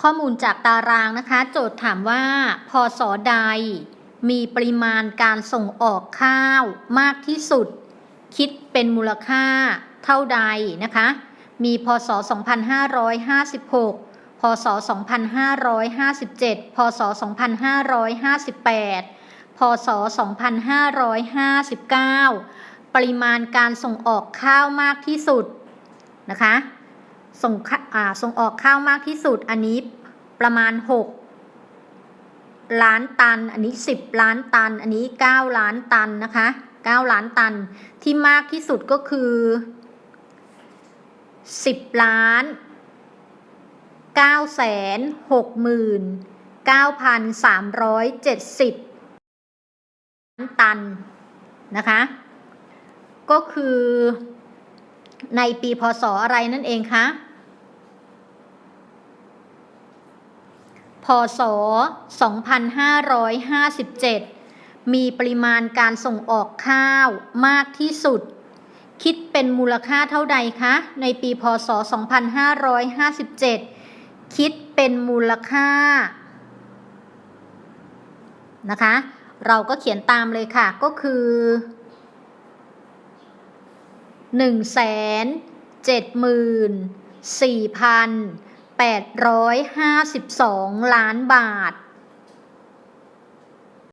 ข้อมูลจากตารางนะคะ โจทย์ถามว่า พศใด มีปริมาณการส่งออกข้าวมากที่สุด คิดเป็นมูลค่าเท่าใดนะคะ มีพศ 2556 พศ 2557 พศ 2558 พศ 2559 ปริมาณการส่งออกข้าวมากที่สุดนะคะ ส่งข้าอ่าส่งออกข้าวมากที่สุด อันนี้ประมาณ 6 ล้านตัน อันนี้ 10 ล้านตัน อันนี้ 9 ล้านตันนะคะ 9 ล้านตันที่มากที่สุดก็คือ 10 ล้าน 9 6 9 3 7 0 ล้านตันนะคะ ก็คือในปีพศอะไรนั่นเองคะ พศ 2557 มีปริมาณการส่งออกข้าวมากที่สุด คิดเป็นมูลค่าเท่าใดคะ ในปีพศ 2557 คิดเป็นมูลค่า นะคะ เราก็เขียนตามเลยค่ะ ก็คือหนึ่งแสน เจ็ดหมื่นสี่พันแปดร้อยห้าสิบสองล้านบาท